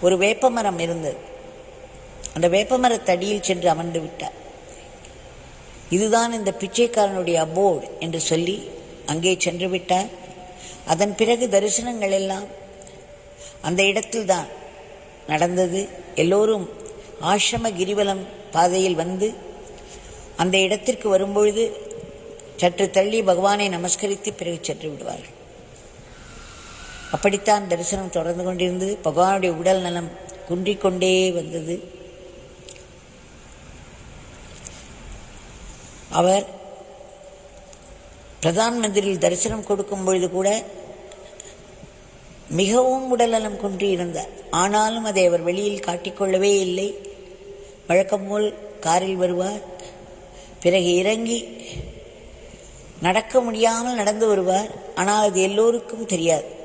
ஒரு வேப்பமரம் இருந்தது. அந்த வேப்பமரத்தடியில் சென்று அமர்ந்து விட்டார். இதுதான் இந்த பிச்சைக்காரனுடைய அபோர்டு என்று சொல்லி அங்கே சென்று விட்டார். அதன் பிறகு தரிசனங்கள் எல்லாம் அந்த இடத்தில்தான் நடந்தது. எல்லோரும் ஆசிரம கிரிவலம் பாதையில் வந்து அந்த இடத்திற்கு வரும்பொழுது சற்று தள்ளி பகவானை நமஸ்கரித்து பிறகு சென்று விடுவார்கள். அப்படித்தான் தரிசனம் தொடர்ந்து கொண்டிருந்தது பகவானுடைய உடல் நலம் குன்றிக்கொண்டே வந்தது. அவர் பிரதான் மந்திரியில் தரிசனம் கொடுக்கும் பொழுது கூட மிகவும் உடல்நலம் குன்றி இருந்தார். ஆனாலும் அதை அவர் வெளியில் காட்டிக்கொள்ளவே இல்லை. வழக்கம் போல் காரில் வருவார். பிறகு இறங்கி நடக்க முடியாமல் நடந்து வருவார். ஆனால் அது எல்லோருக்கும் தெரியாது.